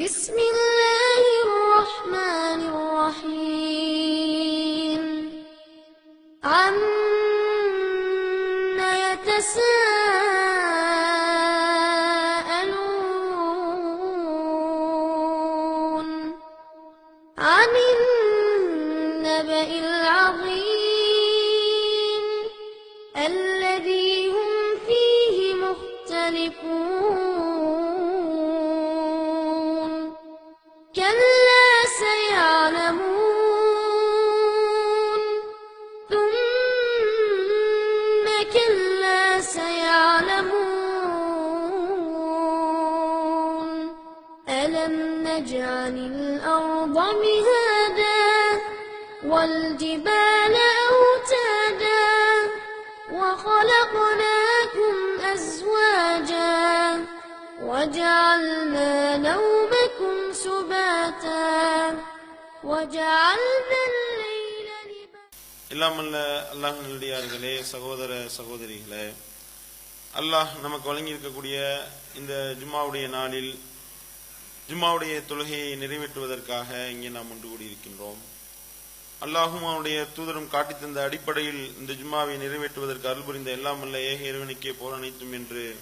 بسم الله نجعل الأرض مهادا والجبال أوتادا وخلقناكم أزواجا وجعلنا نومكم سباتا وجعلنا الليل لباسا இல்லாமல்ல அல்லாஹ் நல்லடியார்களே சகோதர சகோதரிகளே அல்லாஹ் நமக்கு வழங்கியிருக்கக்கூடிய இந்த ஜும்மாவுடைய நாளில் ஜும்மாவுடைய தொழுகையை நிறைவேற்றுவதற்காக இங்கே நாம் ஒன்று கூடியிருக்கின்றோம். அல்லாஹும் அவனுடைய தூதரும் காட்டித் தந்த அடிப்படையில் இந்த ஜும்மாவை நிறைவேற்றுவதற்கு அருள் புரிந்த எல்லாம் வல்ல ஏக இறைவனுக்கே போரணித்தும் என்று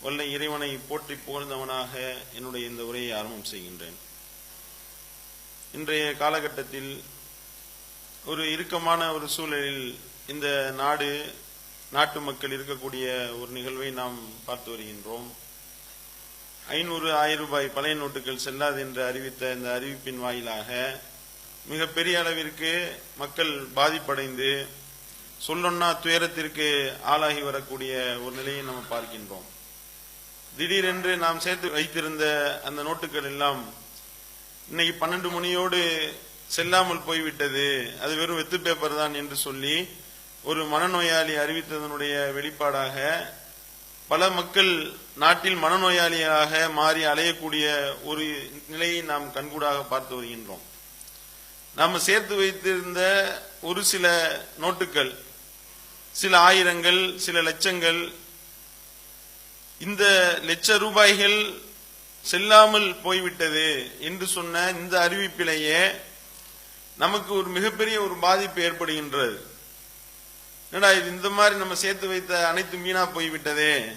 வல்ல இறைவனை போற்றி புகழ்ந்தவனாக என்னுடைய இந்த உரையை ஆரம்பம் செய்கின்றேன். இன்றைய காலகட்டத்தில் ஒரு இறுக்கமான ஒரு சூழலில் இந்த நாடு நாட்டு மக்கள் இருக்கக்கூடிய ஒரு நிகழ்வை நாம் பார்த்து வருகின்றோம். ஐநூறு ஆயிரம் ரூபாய் பழைய நோட்டுகள் செல்லாது என்று அறிவித்த இந்த அறிவிப்பின் வாயிலாக மிகப்பெரிய அளவிற்கு மக்கள் பாதிப்படைந்து சொல்லொன்னா துயரத்திற்கு ஆளாகி வரக்கூடிய ஒரு நிலையை நம்ம பார்க்கின்றோம். திடீரென்று நாம் சேர்த்து வைத்திருந்த அந்த நோட்டுகள் எல்லாம் இன்னைக்கு பன்னெண்டு மணியோடு செல்லாமல் போய்விட்டது. அது வெறும் வெத்து பேப்பர் தான் என்று சொல்லி ஒரு மனநோயாளி அறிவித்ததனுடைய வெளிப்பாடாக பல மக்கள் நாட்டில் மனநோயாளியாக மாறி அலையக்கூடிய ஒரு நிலையை நாம் கண்கூடாக பார்த்து வருகின்றோம். நாம் சேர்த்து வைத்திருந்த ஒரு சில நோட்டுகள் சில ஆயிரங்கள் சில லட்சங்கள் இந்த லட்ச ரூபாய்கள் செல்லாமல் போய்விட்டது என்று சொன்ன இந்த அறிவிப்பிலேயே நமக்கு ஒரு மிகப்பெரிய ஒரு பாதிப்பு ஏற்படுகின்றது. என்னடா இது இந்த மாதிரி நம்ம சேர்த்து வைத்த அனைத்து மீனா போய்விட்டதே.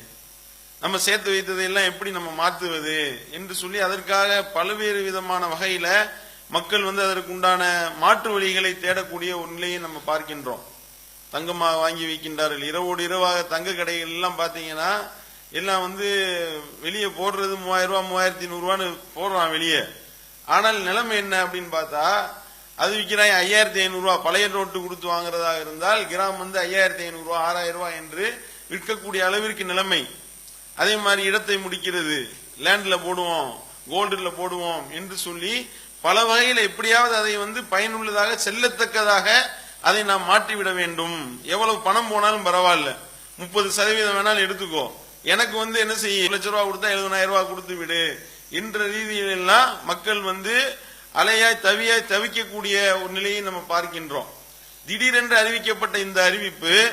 நம்ம சேர்த்து வைத்ததையெல்லாம் எப்படி நம்ம மாற்றுவது என்று சொல்லி அதற்காக பல்வேறு விதமான வகையில மக்கள் வந்து அதற்கு உண்டான மாற்று வழிகளை தேடக்கூடிய ஒரு நிலையை நம்ம பார்க்கின்றோம். தங்கமாக வாங்கி வைக்கின்றார்கள். இரவோடு இரவாக தங்க கடைகள் எல்லாம் பார்த்தீங்கன்னா எல்லாம் வந்து வெளியே போடுறது மூவாயிரம் ரூபா மூவாயிரத்தி நூறுரூவான்னு போடுறான் வெளியே. ஆனால் நிலைமை என்ன அப்படின்னு பார்த்தா அது விற்கிறாய் ஐயாயிரத்தி ஐநூறுரூவா பழைய நோட்டு கொடுத்து வாங்குறதாக இருந்தால் கிராம் வந்து ஐயாயிரத்தி ஐநூறுரூவா ஆறாயிரம் ரூபாய் என்று விற்கக்கூடிய அளவிற்கு நிலைமை. அதே மாதிரி இடத்தை முடிக்கிறது. லேண்ட்ல போடுவோம் கோல்டில் போடுவோம் என்று சொல்லி பல வகையில் எப்படியாவது அதை வந்து பயனுள்ளதாக செல்லத்தக்கதாக அதை நாம் மாற்றிவிட வேண்டும். எவ்வளவு பணம் போனாலும் பரவாயில்ல. முப்பது சதவீதம் வேணாலும் எடுத்துக்கோ. எனக்கு வந்து என்ன செய்ய? லட்ச ரூபா கொடுத்தா எழுபதாயிரம் ரூபாய் கொடுத்து விடு என்ற ரீதியில் எல்லாம் மக்கள் வந்து அலையாய் தவியாய் தவிக்கக்கூடிய ஒரு நிலையை நம்ம பார்க்கின்றோம். திடீரென்று அறிவிக்கப்பட்ட இந்த அறிவிப்பு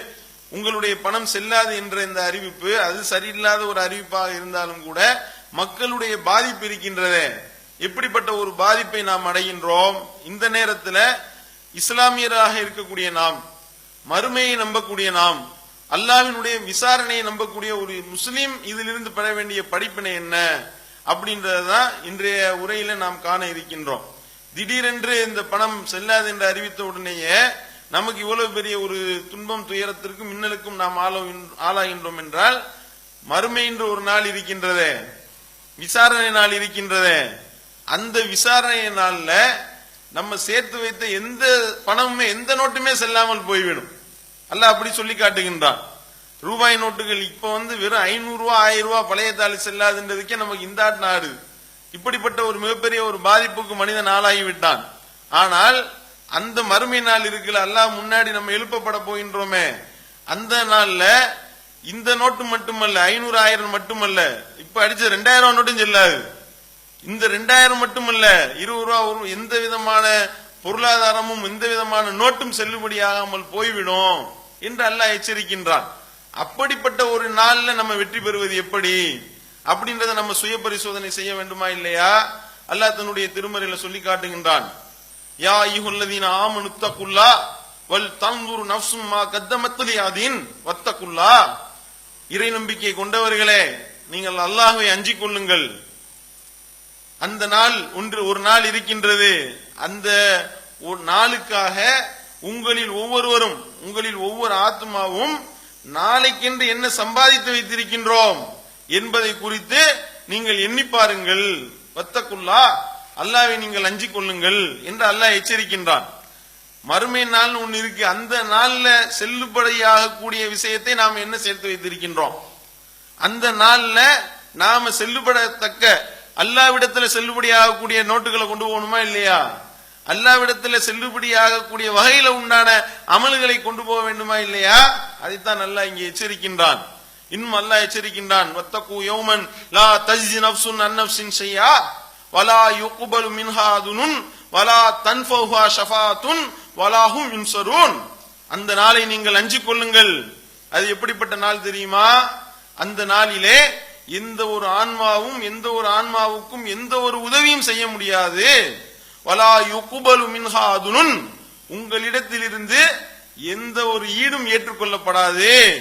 உங்களுடைய பணம் செல்லாது என்ற இந்த அறிவிப்பு அது சரியில்லாத ஒரு அறிவிப்பாக இருந்தாலும் கூட மக்களுடைய பாதிப்பு இருக்கின்றதே. எப்படிப்பட்ட ஒரு பாதிப்பை நாம் அடைகின்றோம்? இந்த நேரத்தில் இஸ்லாமியராக இருக்கக்கூடிய நாம் மறுமையை நம்பக்கூடிய நாம் அல்லாவினுடைய விசாரணையை நம்பக்கூடிய ஒரு முஸ்லீம் இதிலிருந்து பெற வேண்டிய படிப்பினை என்ன? அப்படின்றதுதான் இன்றைய உரையில நாம் காண இருக்கின்றோம். திடீரென்று இந்த பணம் செல்லாது என்று அறிவித்த உடனேயே நமக்கு இவ்வளவு பெரிய ஒரு துன்பம் துயரத்திற்கும் மின்னலுக்கும் நாம் ஆளாகின்றோம் என்றால் மறுமை என்று ஒரு நாள் இருக்கின்றதே விசாரணை நாள் இருக்கின்றதே. அந்த விசாரணை நாள்ல நம்ம சேர்த்து வைத்த எந்த பணமுமே எந்த நோட்டுமே செல்லாமல் போய்விடும். அல்ல அப்படி சொல்லி காட்டுகின்றான். ரூபாய் நோட்டுகள் இப்ப வந்து வெறும் ஐநூறு ரூபா ஆயிரம் ரூபாய் பழைய தாலி செல்லாதுன்றதுக்கே நமக்கு இந்த நாடு. இப்படிப்பட்ட ஒரு மிகப்பெரிய ஒரு பாதிப்புக்கு மனிதன் ஆளாகி விட்டான் ஆனால் அந்த மறுமை நாள் இருக்குல்ல அல்லாஹ் முன்னாடி நம்ம எழுப்பப்பட போகின்றோமே. அந்த நாள்ல இந்த நோட்டு மட்டுமல்ல ஐநூறு ஆயிரம் மட்டுமல்ல. இப்ப அடிச்ச ரெண்டாயிரம் நோட்டும் செல்லாது. இந்த ரெண்டாயிரம் மட்டுமல்ல இருபது ரூபா ஒரு எந்த விதமான பொருளாதாரமும் எந்த விதமான நோட்டும் செல்லுபடியாகாமல் போய்விடும் என்று அல்லாஹ் எச்சரிக்கின்றான். அப்படிப்பட்ட ஒரு நாள்ல நம்ம வெற்றி பெறுவது எப்படி? அப்படின்றத நம்ம சுய பரிசோதனை செய்ய வேண்டுமா இல்லையா? அல்லாஹ் தன்னுடைய திருமறையில சொல்லி காட்டுகின்றான். யா ஐயுல்லதீன ஆமனு தக்குல்லா வல் தன்வுரு நஃப்சும் மா கத்தமத்தலியாதீன் அதின் வத்தக்குல்லா இறை நம்பிக்கை கொண்டவர்களே நீங்கள் அல்லாஹ்வை அஞ்சிக் கொள்ளுங்கள். அந்த நாள் ஒன்று ஒரு நாள் இருக்கின்றது. அந்த ஒரு நாளுக்காக உங்களில் ஒவ்வொருவரும் உங்களில் ஒவ்வொரு ஆத்மாவும் நாளைக்கென்று என்ன சம்பாதித்து வைத்திருக்கின்றோம் என்பதை குறித்து நீங்கள் எண்ணி பாருங்கள். வத்தக்குல்லா அல்லாவை நீங்கள் அஞ்சிக் கொள்ளுங்கள் என்று அல்லாஹ் எச்சரிக்கின்றான். மறுமை நாள் ஒன்று இருக்கு. அந்த நாள்ல செல்லுபடியாக கூடிய விஷயத்தை நாம் என்ன சேர்த்து வைத்திருக்கின்றோம்? அந்த நாள்ல நாம செல்லுபடத்தக்க அல்லாவிடத்துல செல்லுபடியாகக்கூடிய நோட்டுகளை கொண்டு போகணுமா இல்லையா? அல்லாவிடத்துல செல்லுபடியாகக்கூடிய வகையில உண்டான அமல்களை கொண்டு போக வேண்டுமா இல்லையா? அதைத்தான் அல்லாஹ் இங்கே எச்சரிக்கின்றான். இன்னும் அல்லாஹ் எச்சரிக்கின்றான். வத்தகு யோமன் லா தஜ்ஜி நப்சுன் அன்னப்சின் செய்யா வலா யுகுபலு மின்ஹாதுனுன் வலா தன்ஃபௌஹா ஷஃபாத்துன் வலாஹும் யுன்சரூன். அந்த நாளை நீங்கள் அஞ்சு கொள்ளுங்கள். அது எப்படிப்பட்ட நாள் தெரியுமா? அந்த நாளிலே எந்த ஒரு ஆன்மாவும் எந்த ஒரு ஆன்மாவுக்கும் எந்த ஒரு உதவியும் செய்ய முடியாது. வலா யுகுபலு மின்ஹாதுனுன் உங்களிடத்திலிருந்து எந்த ஒரு ஈடும் ஏற்றுக்கொள்ளப்படாது.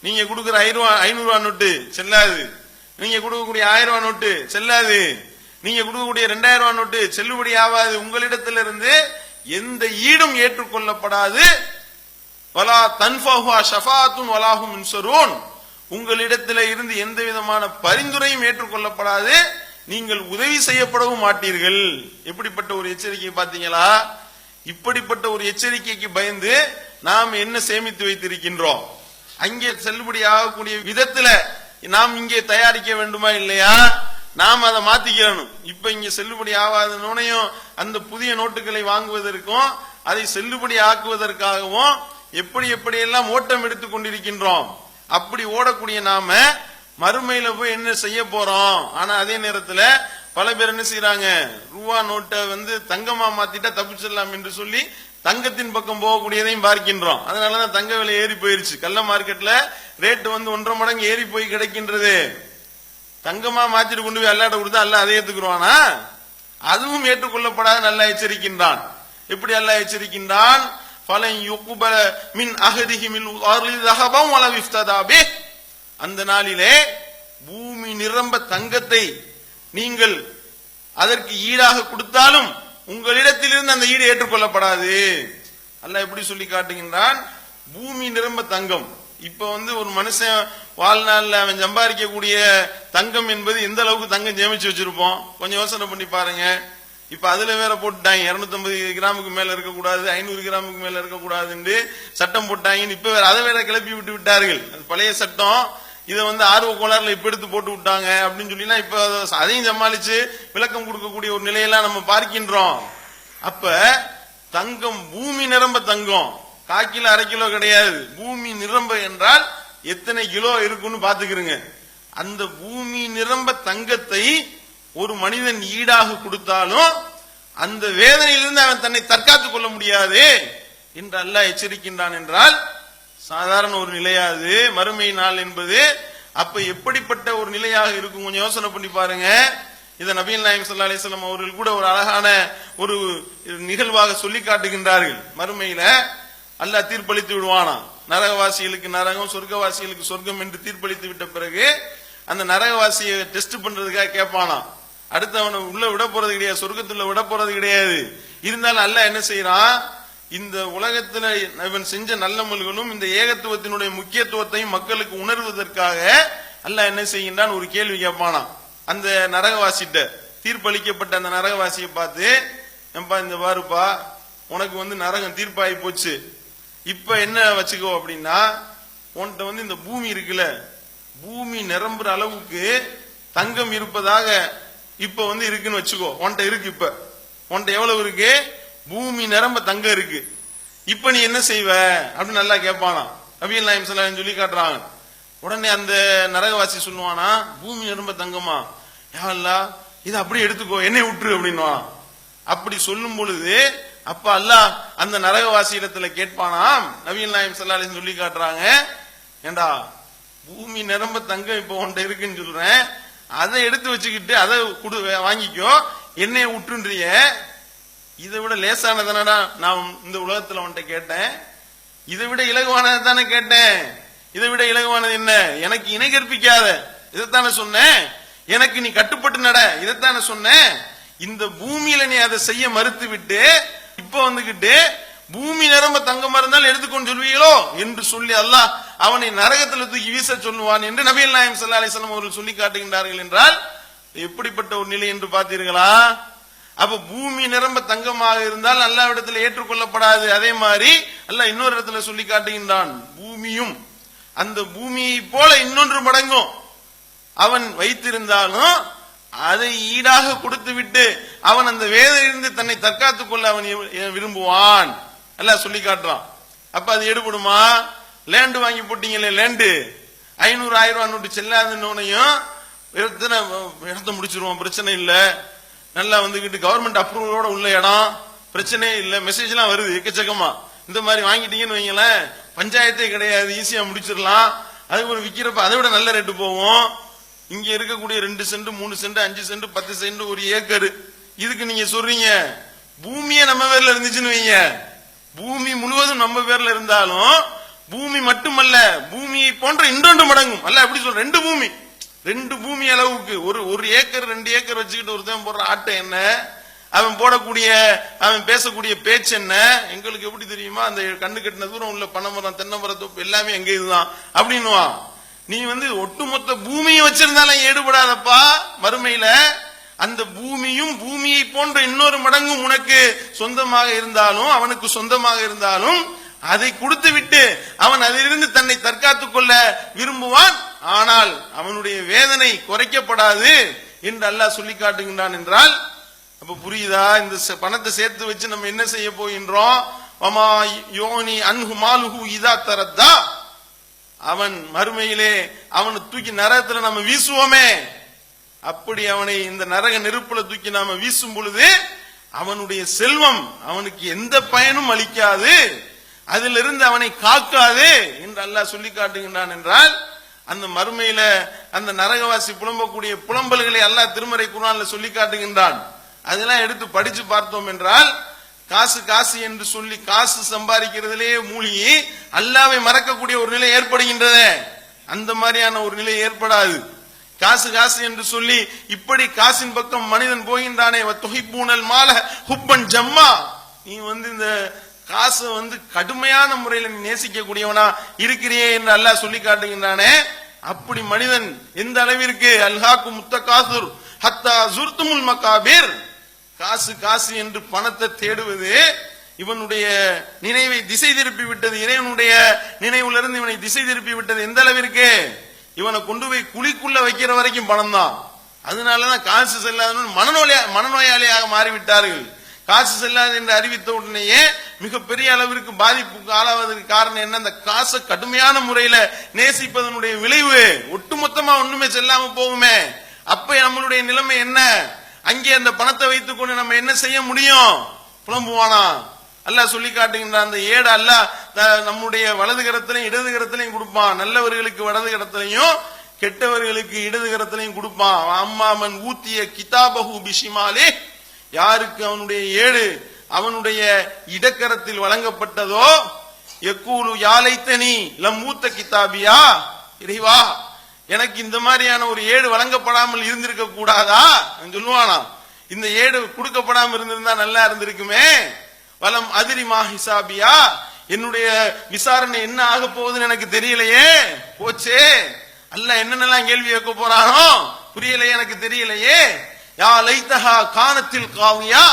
நீங்க கொடுக்கிற ஐநூறு ரூபா நோட்டு செல்லாது. நீங்க கொடுக்கக்கூடிய ஆயிரம் ரூபாய் நோட்டு செல்லாது. நீங்க கொடுக்கக்கூடிய ரெண்டாயிரம் ரூபாய் நோட்டு செல்லுபடி ஆகாது. உங்களிடத்திலிருந்து எந்த ஈடும் ஏற்றுக்கொள்ளப்படாது. வலா தன்ஃபஹா ஷஃபாத்தும் வலாஹும் இன்சரூன். உங்களிடத்தில் இருந்து எந்த விதமான பரிந்துரையும் ஏற்றுக்கொள்ளப்படாது. நீங்கள் உதவி செய்யப்படவும் மாட்டீர்கள். எப்படிப்பட்ட ஒரு எச்சரிக்கை பார்த்தீங்களா? இப்படிப்பட்ட ஒரு எச்சரிக்கைக்கு பயந்து நாம் என்ன சேமித்து வைத்திருக்கின்றோம்? அங்கே செல்லுபடி ஆகக்கூடிய விதத்துல நாம் இங்கே தயாரிக்க வேண்டுமா இல்லையா? நாம் அதை மாத்திக்கணும். இப்ப இங்க செல்லுபடி ஆகாத நுணையும் அந்த புதிய நோட்டுகளை வாங்குவதற்கும் அதை செல்லுபடி ஆக்குவதற்காகவும் எப்படி எப்படி எல்லாம் ஓட்டம் எடுத்துக் கொண்டிருக்கின்றோம். அப்படி ஓடக்கூடிய நாம மறுமையில போய் என்ன செய்ய போறோம்? ஆனா அதே நேரத்துல பல பேர் என்ன செய்யறாங்க ரூபா நோட்டை வந்து தங்கமா மாத்திட்டா தப்பிச்சிடலாம் என்று சொல்லி தங்கத்தின் பக்கம் போகக்கூடியதையும் பார்க்கின்றோம். அதனாலதான் தங்க விலை ஏறி போயிருச்சு. கள்ள மார்க்கெட்ல ரேட்டு வந்து ஒன்றரை மடங்கு ஏறி போய் கிடைக்கின்றது. தங்கமா மாத்திட்டு கொண்டு போய் அல்லாட்ட கொடுத்தா அல்ல அதை ஏத்துக்குருவானா? அதுவும் ஏற்றுக்கொள்ளப்படாத நல்லா எச்சரிக்கின்றான். எப்படி அல்ல எச்சரிக்கின்றான்? பழைய யுக்பல மின் அகதிகி மின் அர்லி தஹபம் அந்த நாளிலே பூமி நிரம்ப தங்கத்தை நீங்கள் அதற்கு ஈடாக கொடுத்தாலும் உங்களிடத்திலிருந்து அந்த ஈடு ஏற்றுக்கொள்ளப்படாது. அல்ல எப்படி சொல்லி காட்டுகின்றான்? பூமி நிரம்ப தங்கம். இப்போ வந்து ஒரு மனுஷன் வாழ்நாளில் அவன் சம்பாதிக்கக்கூடிய தங்கம் என்பது எந்த அளவுக்கு தங்கம் சேமிச்சு வச்சிருப்போம்? கொஞ்சம் யோசனை பண்ணி பாருங்க. இப்ப அதுல வேற போட்டுட்டாங்க. 250 கிராமுக்கு மேல இருக்கக்கூடாது ஐநூறு கிராமுக்கு மேல இருக்கக்கூடாதுன்னு சட்டம் போட்டாங்கன்னு இப்ப வேற அதை வேற கிளப்பி விட்டு விட்டார்கள். அது பழைய சட்டம். இதை வந்து ஆர்வ கோளாறுல இப்ப எடுத்து போட்டு விட்டாங்க அப்படின்னு சொல்லினா இப்ப அதை- அதையும் சமாளிச்சு விளக்கம் கொடுக்கக்கூடிய ஒரு நிலையெல்லாம் நம்ம பார்க்கின்றோம். அப்ப தங்கம் பூமி நிரம்ப தங்கம். கால் கிலோ அரை கிலோ கிடையாது. பூமி நிரம்ப என்றால் எத்தனை கிலோ இருக்குன்னு பாத்துக்கிறங்க அந்த பூமி நிரம்ப தங்கத்தை ஒரு மனிதன் ஈடாக கொடுத்தாலும் அந்த வேதனையிலிருந்து அவன் தன்னை தற்காத்துக் கொள்ள முடியாது என்று அல்லாஹ் எச்சரிக்கின்றான் என்றால் சாதாரண ஒரு நிலையாது. மறுமை நாள் என்பது அப்ப எப்படிப்பட்ட ஒரு நிலையாக இருக்கும்? கொஞ்சம் யோசனை பண்ணி பாருங்க. இதை நபீல் நாயம் சல்லா அலிஸ்லாம் அவர்கள் கூட ஒரு அழகான ஒரு நிகழ்வாக சொல்லி காட்டுகின்றார்கள். மறுமையில அல்ல தீர்ப்பளித்து விடுவானா? நரகவாசிகளுக்கு நரகம் சொர்க்கவாசிகளுக்கு சொர்க்கம் என்று தீர்ப்பளித்து விட்ட பிறகு அந்த நரகவாசியை டெஸ்ட் பண்றதுக்காக கேட்பானா? அடுத்து அவனை உள்ள விட போறது கிடையாது சொர்க்கத்துல விட போறது கிடையாது. இருந்தாலும் அல்ல என்ன செய்யறான் இந்த உலகத்துல இவன் செஞ்ச நல்லமல்களும் இந்த ஏகத்துவத்தினுடைய முக்கியத்துவத்தையும் மக்களுக்கு உணர்வதற்காக அல்ல என்ன செய்கின்றான்? ஒரு கேள்வி கேட்பானா? அந்த நரகவாசிட்ட தீர்ப்பளிக்கப்பட்ட அந்த நரகவாசியை பார்த்து ஏம்பா இந்த பாருப்பா உனக்கு வந்து நரகம் தீர்ப்பாகி போச்சு. இப்ப என்ன வச்சுக்கோ அப்படின்னா உன்கிட்ட வந்து இந்த பூமி இருக்குல்ல பூமி நிரம்புற அளவுக்கு தங்கம் இருப்பதாக இப்ப வந்து இருக்குன்னு வச்சுக்கோ. உன்கிட்ட இருக்கு இப்ப. உன்கிட்ட எவ்வளவு இருக்கு? பூமி நிரம்ப தங்கம் இருக்கு. இப்ப நீ என்ன செய்வ? அப்படின்னு நல்லா கேட்பானா நபியல் நாயம் ஸல்லல்லாஹு சொல்லி காட்டுறாங்க. உடனே அந்த நரகவாசி சொல்லுவானா பூமி நிரம்ப தங்கமா? யாவல்லா இதை அப்படியே எடுத்துக்கோ என்னை விட்டுரு அப்படின்னா அப்படி சொல்லும் பொழுது அப்ப அல்லாஹ் அந்த நரகவாசி இடத்துல கேட்பானாம் நவீன் நாயம் ஸல்லல்லாஹு சொல்லி காட்டுறாங்க. ஏண்டா பூமி நிரம்ப தங்கம் இப்போ உன்கிட்ட இருக்குன்னு சொல்றேன். அதை எடுத்து வச்சுக்கிட்டு அதை குடு வாங்கிக்கோ. என்னைய விட்டுன்றிய இதை விட லேசானதானடா நான் இந்த உலகத்துல உன்கிட்ட கேட்டேன். இதை விட இலகுவானதை தானே கேட்டேன். இதை விட இலகுவானது என்ன? எனக்கு இணை கற்பிக்காத. இதைத்தானே சொன்னேன். எனக்கு நீ கட்டுப்பட்டு நட. இதைத்தானே சொன்னேன். இந்த பூமியில நீ அதை செய்ய மறுத்து விட்டு இப்ப வந்துகிட்டு பூமி நிரம்ப தங்கமா இருந்தால் எடுத்துக்கொண்டு சொல்வீங்களோ? என்று சொல்லி அல்லாஹ் அவனை நரகத்தில் தூக்கி வீச சொல்லுவான் என்று நபிகள் நாயம் சல்லா அலிஸ்லாம் அவர்கள் சொல்லி காட்டுகின்றார்கள் என்றால் எப்படிப்பட்ட ஒரு நிலை என்று பார்த்தீர்களா? அப்ப பூமி நிரம்ப தங்கமாக இருந்தால் அல்லாஹ் இடத்துல ஏற்றுக்கொள்ளப்படாது. அதே மாதிரி அல்ல இன்னொரு இடத்துல சொல்லி காட்டுகின்றான் பூமியும். அந்த பூமியை போல இன்னொன்று மடங்கும். அவன் வைத்திருந்தாலும் அதை ஈடாக கொடுத்து விட்டு அவன் அந்த வேதையிலிருந்து தன்னை தற்காத்துக் கொள்ள அவன் விரும்புவான். அல்லாஹ் சொல்லி காட்டுறான். அப்ப அது எடுபடுமா? லேண்டு வாங்கி போட்டீங்களே லேண்டு ஐநூறு ஆயிரம் ரூபாய் நோட்டு செல்லாதுன்னோனையும் எத்தனை இடத்த முடிச்சிருவோம் பிரச்சனை இல்ல. நல்லா வந்துகிட்டு கவர்மெண்ட் அப்ரூவலோட உள்ள இடம் பிரச்சனையே இல்ல. மெசேஜ் எல்லாம் வருது எக்கச்சக்கமா. இந்த மாதிரி வாங்கிட்டீங்கன்னு வைங்களேன் பஞ்சாயத்தே கிடையாது ஈஸியா முடிச்சிடலாம். அதுக்கு ஒரு விக்கிறப்ப அதை விட நல்ல ரேட்டு போகும். இங்க இருக்கக்கூடிய ரெண்டு சென்ட் மூணு சென்ட் அஞ்சு சென்ட் பத்து சென்ட் ஒரு ஏக்கர். இதுக்கு நீங்க சொல்றீங்க பூமியே நம்ம பேர்ல இருந்துச்சுன்னு வைங்க. பூமி முழுவதும் நம்ம பேர்ல இருந்தாலும் பூமி மட்டுமல்ல பூமியை போன்ற இன்னொன்று மடங்கும். அல்ல எப்படி சொல்ற ரெண்டு பூமி. ரெண்டு பூமி அளவுக்கு. ஒரு ஒரு ஏக்கர் ரெண்டு ஏக்கர் வச்சுக்கிட்டு ஒருத்தன் போடுற ஆட்டை என்ன? அவன் போடக்கூடிய அவன் பேசக்கூடிய பேச்சு என்ன? எங்களுக்கு எப்படி தெரியுமா? அந்த கண்ணு கட்டின தூரம் உள்ள பனைமரம் தென்னை மரத்தோப்பு எல்லாமே எங்க இதுதான்? அப்படின்னுவான். நீ வந்து ஒட்டுமொத்த பூமியை வச்சிருந்தாலும் ஈடுபடாதப்பா. மறுமையில அந்த பூமியும் பூமியை போன்ற இன்னொரு மடங்கும் உனக்கு சொந்தமாக இருந்தாலும் அவனுக்கு சொந்தமாக இருந்தாலும் அதை கொடுத்து விட்டு அவன் அதிலிருந்து தன்னை தற்காத்துக் கொள்ள விரும்புவான். ஆனால் அவனுடைய வேதனை குறைக்கப்படாது என்று அல்லாஹ் சொல்லி காட்டுகின்றான் என்றால் அப்ப புரியுதா? இந்த ச- பணத்தை சேர்த்து வச்சு நம்ம என்ன செய்ய போகின்றோம்? யோனி அன்ஹு மாலுஹு இதா தரத்தா? அவன் மறுமையிலே அவனை தூக்கி நரகத்துல நம்ம வீசுவோமே. அப்படி அவனை இந்த நரக நெருப்புல தூக்கி நாம வீசும் பொழுது அவனுடைய செல்வம் அவனுக்கு எந்த பயனும் அளிக்காது. அதிலிருந்து அவனை காக்காது என்று அல்லாஹ் சொல்லி காட்டுகின்றான் என்றால் அந்த மறுமையில அந்த நரகவாசி புலம்பக்கூடிய புலம்பல்களை அல்லாஹ் திருமறை குரான்ல சொல்லி காட்டுகின்றான். அதெல்லாம் எடுத்து படிச்சு பார்த்தோம் என்றால் காசு காசு என்று சொல்லி காசு சம்பாதிக்கிறதுலேயே மூழ்கி அல்லாவை மறக்கக்கூடிய ஒரு நிலை ஏற்படுகின்றதே அந்த மாதிரியான ஒரு நிலை ஏற்படாது. காசு காசு என்று சொல்லி இப்படி காசின் பக்கம் மனிதன் போகின்றானே. தொகைப்பூனல் மால ஹுப்பன் ஜம்மா. நீ வந்து இந்த காசை வந்து கடுமையான முறையில் நீ நேசிக்கக்கூடியவனா இருக்கிறியே என்று அல்லாஹ் சொல்லி காட்டுகின்றானே. அப்படி மனிதன் எந்த அளவிற்கு அல்ஹாக்கு முத்த காசுர் ஹத்தா ஜுர்துமுல் மகாபீர் காசு காசு என்று பணத்தை தேடுவது இவனுடைய நினைவை திசை திருப்பி விட்டது. இறைவனுடைய நினைவிலிருந்து இவனை திசை திருப்பி விட்டது. எந்த அளவிற்கு? இவனை கொண்டு போய் குழிக்குள்ள வைக்கிற வரைக்கும் பணம் தான் அதனாலதான் காசு செல்லாத மனநோயா மனநோயாளியாக மாறிவிட்டார்கள். காசு செல்லாது என்று அறிவித்த உடனேயே மிகப்பெரிய அளவிற்கு பாதிப்புக்கு ஆளாவதற்கு காரணம் என்ன? அந்த காசை கடுமையான முறையில நேசிப்பதனுடைய விளைவு. ஒட்டுமொத்தமா ஒண்ணுமே செல்லாம போகுமே. அப்ப நம்மளுடைய நிலைமை என்ன? அங்கே அந்த பணத்தை வைத்துக் கொண்டு நம்ம என்ன செய்ய முடியும்? புலம்புவானா? அல்லாஹ் சொல்லி காட்டுகின்ற அந்த ஏடு அல்லாஹ் நம்முடைய வலது கரத்திலையும் இடது கரத்திலையும் கொடுப்பான். நல்லவர்களுக்கு வலது கரத்திலையும் கெட்டவர்களுக்கு இடது கரத்திலையும் கொடுப்பான். அம்மாமன் ஊத்திய கிதாபகு பிஷிமாலே யாருக்கு அவனுடைய ஏடு அவனுடைய இடக்கரத்தில் வழங்கப்பட்டதோ? எக்கூலு யாலைத்தனி லம் மூத்த கிதாபியா? இறைவா எனக்கு இந்த மாதிரியான ஒரு ஏடு வழங்கப்படாமல் இருந்திருக்க கூடாதா? சொல்லுவானா இந்த ஏடு கொடுக்கப்படாம இருந்திருந்தா நல்லா இருந்திருக்குமே. வலம் அதிரிமா ஹிசாபியா என்னுடைய விசாரணை என்ன ஆக போகுதுன்னு எனக்கு தெரியலையே. போச்சே. அல்ல என்னென்னலாம் கேள்வி கேட்க போறானோ புரியலையே எனக்கு தெரியலையே. யா லைத்தஹா கானத்தில் காவியா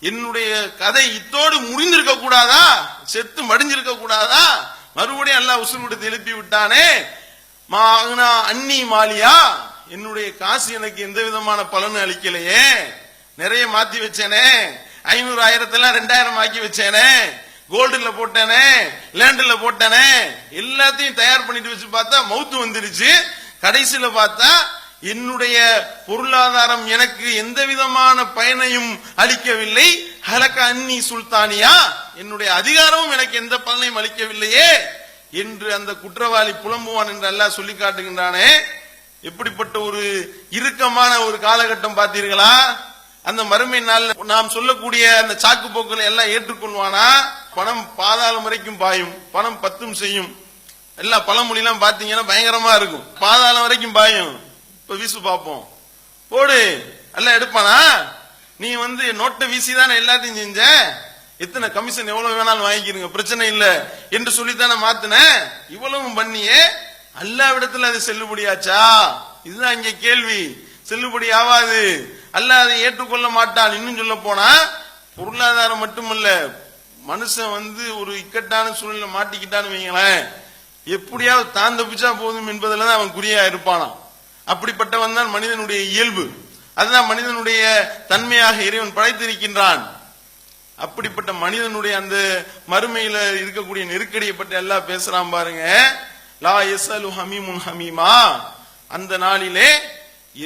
என்னுடைய கதை இத்தோடு முடிந்திருக்க கூடாதா? செத்து மடிஞ்சிருக்க கூடாதா? மறுபடியும் எல்லாம் உசுறு கொடுத்து எழுப்பி விட்டானே. மானா அன்னி மாலியா? என்னுடைய காசு எனக்கு எந்த விதமான பலனும் அளிக்கலையே. நிறைய மாத்தி வச்சேனே. ஐநூறு ஆயிரத்தெல்லாம் ரெண்டாயிரம் ஆக்கி வச்சேனே. கோல்டுல போட்டேனே. லேண்டுல போட்டேனே. எல்லாத்தையும் தயார் பண்ணிட்டு வச்சு பார்த்தா மவுத்து வந்துருச்சு. கடைசியில பார்த்தா என்னுடைய பொருளாதாரம் எனக்கு எந்த விதமான பயனையும் அளிக்கவில்லை. ஹலக்க அன்னி சுல்தானியா? என்னுடைய அதிகாரமும் எனக்கு எந்த பலனையும் அளிக்கவில்லையே. என்று அந்த குற்றவாளி புலம்புவான் என்று அல்லாஹ் சொல்லி காட்டுகின்றானே. எப்படிப்பட்ட ஒரு இறுக்கமான ஒரு காலகட்டம் பார்த்தீர்களா? அந்த மறுமை நாள் நாம் சொல்லக்கூடிய அந்த சாக்கு போக்களை எல்லாம் ஏற்றுக்கொள்வானா? பணம் பாதாளம் வரைக்கும் பாயும் பணம் பத்தும் செய்யும். எல்லா பழமொழிலாம் பாத்தீங்கன்னா பயங்கரமா இருக்கும். பாதாளம் வரைக்கும் பாயும். இப்ப வீசு பார்ப்போம். போடு எல்லாம் எடுப்பானா? நீ வந்து நோட்டை வீசி தானே எல்லாத்தையும் செஞ்ச? எத்தனை கமிஷன் எவ்வளவு வேணாலும் வாங்கிக்கிறீங்க பிரச்சனை இல்ல. என்று சொல்லித்தானே மாத்தின? இவ்வளவும் பண்ணியே அல்லாவிடத்துல அது செல்லுபடியாச்சா? இதுதான் இங்க கேள்வி. செல்லுபடி ஆகாது. அல்ல அதை ஏற்றுக்கொள்ள மாட்டான். இன்னும் சொல்ல போனா பொருளாதாரம் மட்டுமல்ல மனுஷன் வந்து ஒரு இக்கட்டான சூழ்நிலை மாட்டிக்கிட்டான்னு வைங்களேன். எப்படியாவது தான் தப்பிச்சா போதும் என்பதில் தான் அவன் குறியா இருப்பானாம். அப்படிப்பட்டவன் தான் மனிதனுடைய இயல்பு. அதுதான் மனிதனுடைய தன்மையாக இறைவன் படைத்திருக்கின்றான். அப்படிப்பட்ட மனிதனுடைய அந்த மறுமையில இருக்கக்கூடிய நெருக்கடியை பற்றி எல்லாம் பேசுறான் பாருங்க. லா எஸ்அலு ஹமீமுன் ஹமீமா. அந்த நாளிலே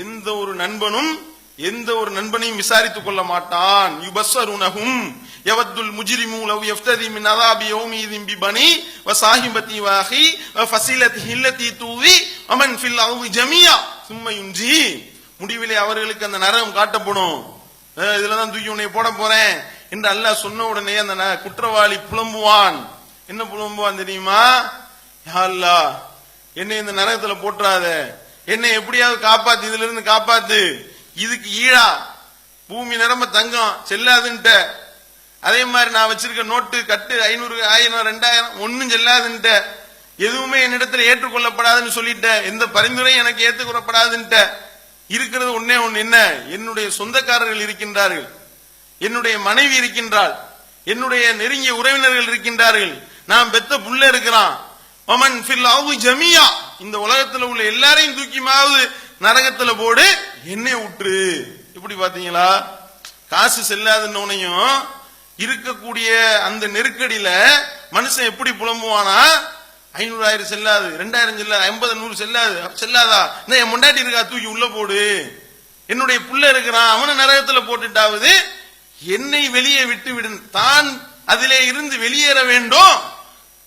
எந்த ஒரு நண்பனும் எந்த ஒரு நண்பனையும் விசாரித்துக் கொள்ள மாட்டான். யுபஸ்ஸருனஹும் யவத்துல் முஜிரிமு லவ் யஃப்ததி மின் அதாபி யௌமீதின் பிபனி வ சாஹிபதி வாஹி வ ஃபஸிலத்திஹி அல்லதி தூவி அமன் ஃபில் அர்தி ஜமியா. சும்ம யுன்ஜி முடிவிலே அவர்களுக்கு அந்த நரகம் காட்டப்படும். இதுல தான் தூக்கி உன்னை போட போறேன். என்று அல்லாஹ் சொன்ன உடனே அந்த குற்றவாளி புலம்புவான். என்ன புலம்புவான் தெரியுமா? யா என்னை இந்த நரகத்துல போட்டுறாத என்னை எப்படியாவது காப்பாத்து இதுல இருந்து காப்பாத்து. இதுக்கு ஈழா பூமி நிரம்ப தங்கம் செல்லாதுன்ட்ட. அதே மாதிரி நான் வச்சிருக்க நோட்டு கட்டு ஐநூறு ஆயிரம் ரெண்டாயிரம் ஒன்னும் செல்லாதுன்ட்ட. எதுவுமே என்னிடத்துல ஏற்றுக்கொள்ளப்படாதுன்னு சொல்லிட்ட எந்த பரிந்துரையும் எனக்கு ஏற்றுக்கொள்ளப்படாதுன்ட்ட. இருக்கிறது ஒன்னே ஒன்னு என்ன? என்னுடைய சொந்தக்காரர்கள் இருக்கின்றார்கள். என்னுடைய மனைவி இருக்கின்றாள். என்னுடைய நெருங்கிய உறவினர்கள் இருக்கின்றார்கள். நான் பெத்த புள்ள இருக்கிறான். மமன் ஃபில் ஜமியா. இந்த உலகத்துல உள்ள எல்லாரையும் தூக்கிமாவது நரகத்துல போடு என்னை விட்டுரு இப்படி பாத்தீங்களா காசு செல்லாதுன்னொன்னையும் இருக்கக்கூடிய அந்த நெருக்கடியில மனுஷன் எப்படி புலம்புவானா? ஐநூறாயிரம் செல்லாது ரெண்டாயிரம் செல்லாது ஐம்பது நூறு செல்லாது செல்லாதா? இந்த என் முண்டாட்டி இருக்கா? தூக்கி உள்ள போடு. என்னுடைய புள்ள இருக்கிறான் அவனை நரகத்துல போட்டுட்டாவது என்னை வெளியே விட்டு விடும் தான் அதிலே இருந்து வெளியேற வேண்டும்.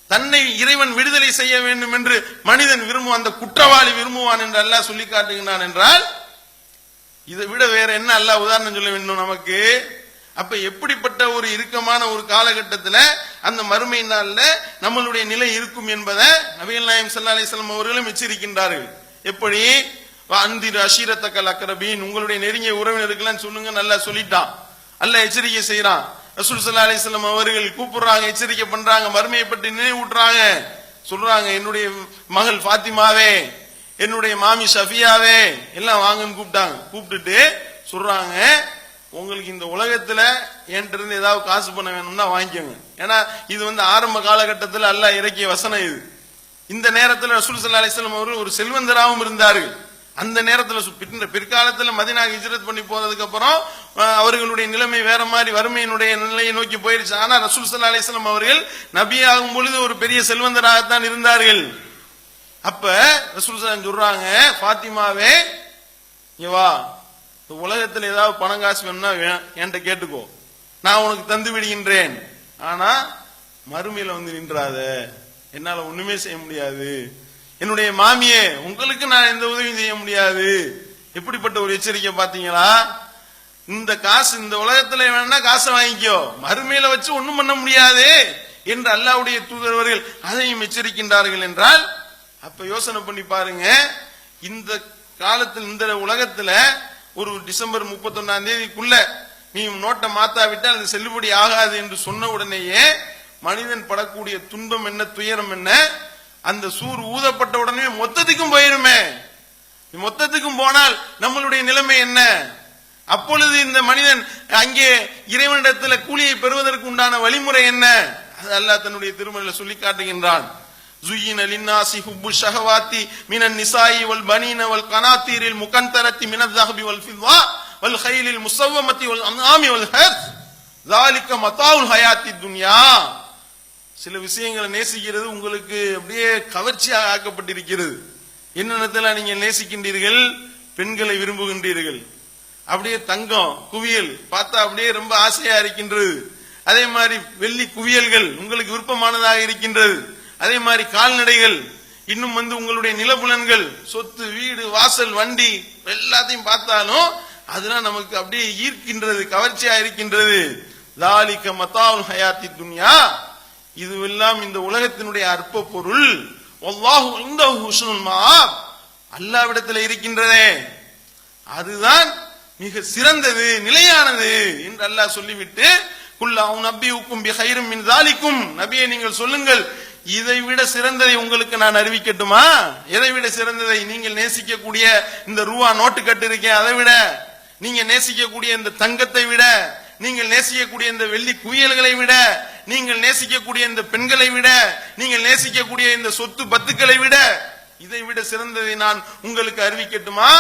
தன்னை இறைவன் விடுதலை செய்ய வேண்டும் என்று மனிதன் விரும்புவான் அந்த குற்றவாளி விரும்புவான் என்று அல்லாஹ் சொல்லி காட்டுகிறான் என்றால் இதை விட வேற என்ன அல்லாஹ் உதாரணம் சொல்ல வேண்டும் நமக்கு? அப்ப எப்படிப்பட்ட ஒரு இறுக்கமான ஒரு காலகட்டத்தில் அந்த மறுமை நாள்ல நம்மளுடைய நிலை இருக்கும் என்பதை நபிகள் நாயம் சல்லா அலிஸ்லாம் அவர்களும் எச்சரிக்கின்றார்கள். எப்படி? அந்திர அஷீரத்தக்கல் அக்கரபீன் உங்களுடைய நெருங்கிய உறவினருக்கெல்லாம் சொல்லுங்க நல்லா சொல்லிட்டான். அல்ல எச்சரிக்கை செய்யறான் ரசூல் சல்லா அலிஸ்லாம் அவர்கள் கூப்பிடுறாங்க எச்சரிக்கை பண்றாங்க மறுமையை பற்றி நினைவூட்டுறாங்க. சொல்றாங்க என்னுடைய மகள் ஃபாத்திமாவே என்னுடைய மாமி ஷஃபியாவே எல்லாம் வாங்கன்னு கூப்பிட்டாங்க. கூப்பிட்டுட்டு சொல்றாங்க உங்களுக்கு இந்த உலகத்துல என்கிட்ட இருந்து ஏதாவது காசு பண்ண வேணும்னா வாங்கிக்கோங்க. ஏன்னா இது வந்து ஆரம்ப காலகட்டத்தில் அல்ல இறக்கிய வசனம் இது. இந்த நேரத்தில் ரசூல் சல்லா அலிஸ்லாம் அவர்கள் ஒரு செல்வந்தராகவும் இருந்தார்கள். அந்த நேரத்தில் சு- பின்ன- பிற்காலத்துல மதினா ஹிஜ்ரத் பண்ணி போனதுக்கு அப்புறம் அவர்களுடைய நிலைமை வேற மாதிரி வறுமையினுடைய நிலையை நோக்கி போயிருச்சு. ஆனா ரசூல் சல்லா அலிஸ்லாம் அவர்கள் நபியாகும் பொழுது ஒரு பெரிய செல்வந்தராகத்தான் இருந்தார்கள். அப்ப ரசூல் சலாம் சொல்றாங்க ஃபாத்திமாவே வா. இந்த உலகத்துல ஏதாவது பணம் காசு வேணும்னா வே- என்கிட்ட கேட்டுக்கோ. நான் உனக்கு தந்து விடுகின்றேன். ஆனா மறுமையில வந்து நின்றாத. என்னால ஒண்ணுமே செய்ய முடியாது. என்னுடைய மாமியே உங்களுக்கு நான் எந்த உதவியும் செய்ய முடியாது. எப்படிப்பட்ட ஒரு எச்சரிக்கை பாத்தீங்களா இந்த காசு இந்த உலகத்துல வேணா காசை வாங்கிக்கோ. மறுமையில வச்சு ஒண்ணும் பண்ண முடியாது என்று அல்லாவுடைய தூதரவர்கள் அதையும் எச்சரிக்கின்றார்கள் என்றால் அப்ப யோசனை பண்ணி பாருங்க. இந்த காலத்தில் இந்த உலகத்துல ஒரு டிசம்பர் முப்பத்தொன்னாம் தேதிக்குள்ள நீ நோட்டை மாத்தாவிட்டால் அது செல்லுபடி ஆகாது என்று சொன்ன உடனேயே மனிதன் படக்கூடிய துன்பம் என்ன துயரம் என்ன? அந்த சூர் ஊதப்பட்ட உடனே மொத்தத்துக்கும் போயிருமே மொத்தத்துக்கும் போனால் நம்மளுடைய நிலைமை என்ன அப்பொழுது இந்த மனிதன் அங்கே இறைவனிடத்துல கூலியை பெறுவதற்கு உண்டான வழிமுறை என்ன அது அல்லாஹ் தன்னுடைய திருமலையில சொல்லி காட்டுகின்றான் زين للناس حب الشهوات من النساء والبنين والقناطير المقنطرة من الذهب والفضة والخيل المسومة والأنعام والحرث ذلك متاع الحياة الدنيا சில விஷயங்களை நேசிக்கிறது உங்களுக்கு அப்படியே கவர்ச்சியாக ஆக்கப்பட்டிருக்கிறது. என்னென்னத்துல நீங்க நேசிக்கின்றீர்கள் பெண்களை விரும்புகின்றீர்கள். அப்படியே தங்கம் குவியல் பார்த்தா அப்படியே ரொம்ப ஆசையா இருக்கின்றது. அதே மாதிரி வெள்ளி குவியல்கள் உங்களுக்கு விருப்பமானதாக இருக்கின்றது. அதே மாதிரி கால்நடைகள் இன்னும் வந்து உங்களுடைய நிலபுலன்கள் சொத்து வீடு வாசல் வண்டி எல்லாத்தையும் பார்த்தாலும் அதெல்லாம் நமக்கு அப்படியே ஈர்க்கின்றது கவர்ச்சியா இருக்கின்றது. தாலிக்க மத்தாவுல் ஹயாத்தி துன்யா இதுவெல்லாம் இந்த உலகத்தினுடைய அற்ப பொருள் வல்லாஹு அல்லாவிடத்தில் இருக்கின்றதே. அதுதான் மிக சிறந்தது நிலையானது என்று அல்லாஹ் சொல்லிவிட்டு மின் தாலிக்கும் நபியை நீங்கள் சொல்லுங்கள் இதை விட சிறந்ததை உங்களுக்கு நான் அறிவிக்கட்டுமா? எதை விட சிறந்ததை நீங்கள் நேசிக்கக்கூடிய இந்த ரூபா நோட்டு கட்டு இருக்கேன் அதை விட. நீங்க நேசிக்கக்கூடிய இந்த தங்கத்தை விட. நீங்கள் நேசிக்கக்கூடிய இந்த வெள்ளி குவியல்களை விட நீங்கள் நேசிக்கக்கூடிய இந்த பெண்களை விட நீங்கள் நேசிக்கக்கூடிய இந்த சொத்து பத்துக்களை விட இதை விட சிறந்ததை நான் உங்களுக்கு அறிவிக்கட்டுமா?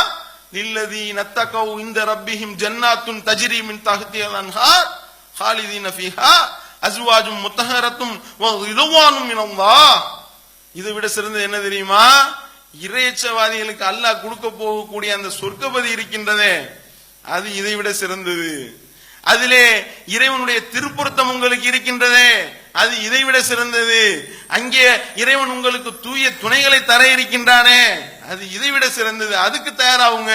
இல்லதி நத்தகவு இந்த ரப்பிஹிம் ஜன்னாத்துன் தஜ்ரி மின் தஹ்தியல் அன்ஹார் ஹாலிதீன ஃபீஹா அஸ்வாஜும் முத்தஹரத்தும் வ ரிதுவானும் மினல்லாஹ். இதை விட சிறந்தது என்ன தெரியுமா? இறையச்சவாதிகளுக்கு அல்லாஹ் கொடுக்க போகக்கூடிய அந்த சொர்க்கபதி இருக்கின்றதே அது இதை விட சிறந்தது. அதிலே இறைவனுடைய திருப்பொருத்தம் உங்களுக்கு இருக்கின்றதே. அது இதைவிட சிறந்தது. அங்கே இறைவன் உங்களுக்கு தூய துணைகளை தர இருக்கின்றானே அது இதைவிட சிறந்தது. அதுக்கு தயாராகுங்க.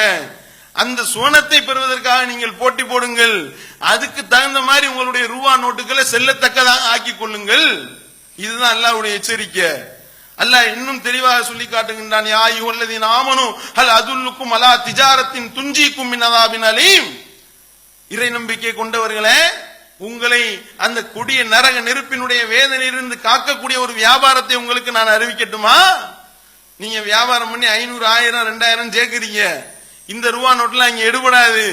அந்த சுவனத்தை பெறுவதற்காக நீங்கள் போட்டி போடுங்கள். அதுக்கு தகுந்த மாதிரி உங்களுடைய ரூபா நோட்டுகளை செல்லத்தக்கதாக ஆக்கி கொள்ளுங்கள். இதுதான் அல்லாவுடைய எச்சரிக்கை. அல்ல இன்னும் தெளிவாக சொல்லி காட்டுகின்றான் யா அய்யுஹல்லதீன ஆமனும் அல் அதுல்லுக்கும் அலா திஜாரத்தின் துஞ்சிக்கும் மின்னதாபின் அலீம். இறை நம்பிக்கை கொண்டவர்களே உங்களை அந்த கொடிய நரக நெருப்பினுடைய வேதனையிலிருந்து காக்கக்கூடிய ஒரு வியாபாரத்தை உங்களுக்கு நான் அறிவிக்கட்டுமா? நீங்க வியாபாரம் பண்ணி ஐநூறு ஆயிரம் ரெண்டாயிரம் சேர்க்கிறீங்க. இந்த ரூபா நோட்டுல இங்க எடுபடாது.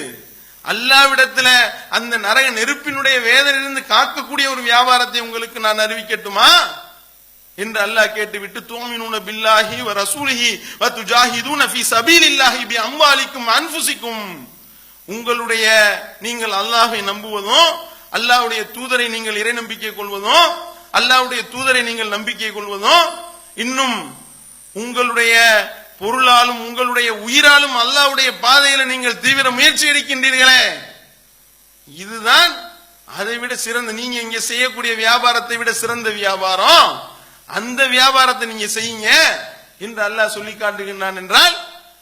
அல்லாவிடத்துல அந்த நரக நெருப்பினுடைய வேதனையிலிருந்து காக்கக்கூடிய ஒரு வியாபாரத்தை உங்களுக்கு நான் அறிவிக்கட்டுமா? என்று அல்லாஹ் கேட்டுவிட்டு தூமினூன பில்லாஹி வ ரசூலிஹி வ துஜாஹிதூன ஃபீ சபீலில்லாஹி பி அம்வாலிக்கும் அன்ஃபுசிக்கும். உங்களுடைய நீங்கள் அல்லாஹை நம்புவதும் அல்லாஹ்வுடைய தூதரை நீங்கள் இறை நம்பிக்கை கொள்வதும் அல்லாஹுடைய தூதரை நீங்கள் நம்பிக்கை கொள்வதும் இன்னும் உங்களுடைய பொருளாலும் உங்களுடைய உயிராலும் அல்லாவுடைய பாதையில நீங்கள் தீவிர முயற்சி எடுக்கின்றீர்களே. இதுதான் அதை விட சிறந்த நீங்க இங்க செய்யக்கூடிய வியாபாரத்தை விட சிறந்த வியாபாரம். அந்த வியாபாரத்தை நீங்க செய்யுங்க என்று அல்லாஹ் சொல்லி காட்டுகின்றான் என்றால்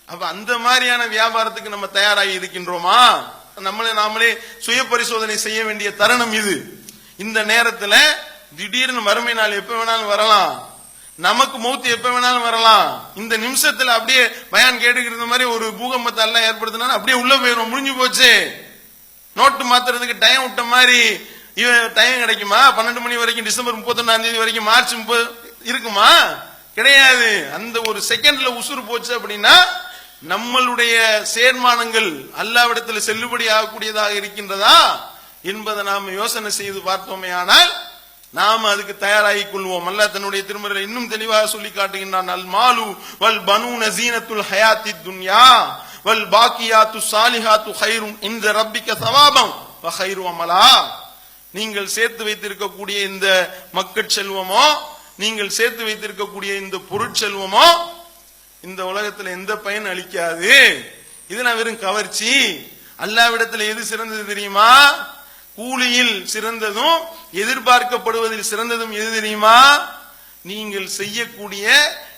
அப்ப அந்த மாதிரியான வியாபாரத்துக்கு நம்ம தயாராகி இருக்கின்றோமா? நம்மளே நாமளே சுய பரிசோதனை செய்ய வேண்டிய தருணம் இது. இந்த நேரத்துல திடீர்னு வறுமை நாள் எப்ப வேணாலும் வரலாம். நமக்கு மௌத்து எப்ப வேணாலும் வரலாம். இந்த நிமிஷத்துல அப்படியே பயான் கேட்டுக்கிறது மாதிரி ஒரு பூகம்பத்தை எல்லாம் ஏற்படுத்தினா அப்படியே உள்ள போயிடும் முடிஞ்சு போச்சு. நோட்டு மாத்துறதுக்கு டைம் விட்ட மாதிரி டைம் கிடைக்குமா? பன்னெண்டு மணி வரைக்கும் டிசம்பர் முப்பத்தொன்னாம் தேதி வரைக்கும் மார்ச் முப்பது இருக்குமா? கிடையாது. அந்த ஒரு செகண்ட்ல உசுறு போச்சு அப்படின்னா நம்மளுடைய சேர்மானங்கள் அல்லாவிடத்தில் செல்லுபடி ஆகக்கூடியதாக இருக்கின்றதா என்பதை நாம் யோசனை செய்து பார்த்தோமே ஆனால் நாம் அதுக்கு தயாராகிக் கொள்வோம். அல்ல தன்னுடைய திருமறையில் இன்னும் தெளிவாக சொல்லி காட்டுகின்றான். அல் மாலு வல் பனூன ஜீனத்துல் ஹயாத்தி துன்யா வல் பாக்கியாத்து சாலிஹாத்து ஹைரும் இந்த ரப்பிக்க சவாபம். ஹைரு அமலா. நீங்கள் சேர்த்து வைத்திருக்கக்கூடிய இந்த மக்கட் செல்வமோ நீங்கள் சேர்த்து வைத்திருக்கக்கூடிய இந்த பொருட்செல்வமோ இந்த உலகத்துல எந்த பயன் அளிக்காது. இது நான் வெறும் கவர்ச்சி. அல்லாவிடத்துல எது சிறந்தது தெரியுமா? கூலியில் சிறந்ததும் எதிர்பார்க்கப்படுவதில் சிறந்ததும் எது தெரியுமா? நீங்கள் செய்யக்கூடிய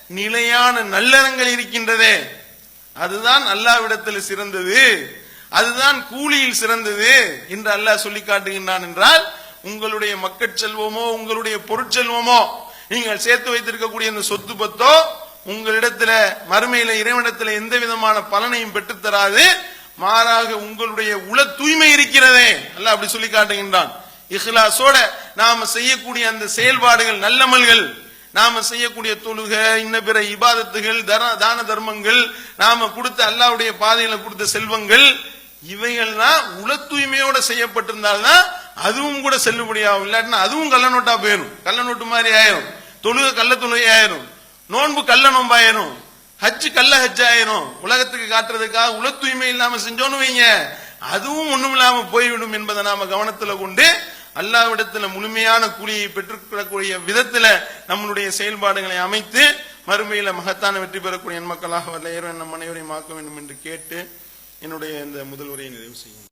நிலையான நல்லறங்கள் இருக்கின்றதே. அதுதான் அல்லாவிடத்தில் சிறந்தது. அதுதான் கூலியில் சிறந்தது என்று அல்லாஹ் சொல்லி காட்டுகின்றான் என்றால் உங்களுடைய மக்கட் செல்வமோ உங்களுடைய பொருட்செல்வமோ நீங்கள் சேர்த்து வைத்திருக்கக்கூடிய இந்த சொத்து பத்தோ உங்களிடத்துல மறுமையில இறைவனத்தில் எந்த விதமான பலனையும் பெற்றுத்தராது மாறாக உங்களுடைய உள தூய்மை இருக்கிறதே. அல்ல அப்படி சொல்லி காட்டுகின்றான். இஹ்லாசோட நாம செய்யக்கூடிய அந்த செயல்பாடுகள் நல்லமல்கள் நாம செய்யக்கூடிய தொழுக இன்ன பிற இபாதத்துகள் தான தர்மங்கள் நாம கொடுத்த அல்லாவுடைய பாதையில கொடுத்த செல்வங்கள் இவைகள்லாம் உள தூய்மையோட செய்யப்பட்டிருந்தால்தான் அதுவும் கூட செல்லுபடியாகும். இல்லாட்டினா அதுவும் கள்ள நோட்டா போயிடும் கள்ள நோட்டு மாதிரி ஆயிரும். தொழுக கள்ள தொழுகை ஆயிரும். நோன்பு கள்ள நோம்பாயிரும் ஹஜ்ஜு கள்ள ஹஜ்ஜாயிரும் உலகத்துக்கு காட்டுறதுக்காக உள தூய்மை இல்லாம செஞ்சோன்னு வைங்க. அதுவும் ஒண்ணும் இல்லாம போய்விடும் என்பதை நாம கவனத்துல கொண்டு அல்லாவிடத்துல முழுமையான கூலியை பெற்றுக்கொள்ளக்கூடிய விதத்துல நம்மளுடைய செயல்பாடுகளை அமைத்து மறுமையில மகத்தான வெற்றி பெறக்கூடிய மக்களாக வரலையோ இறைவன் நம் அனைவரையும் ஆக்க வேண்டும் என்று கேட்டு என்னுடைய இந்த முதல் உரையை நிறைவு செய்யும்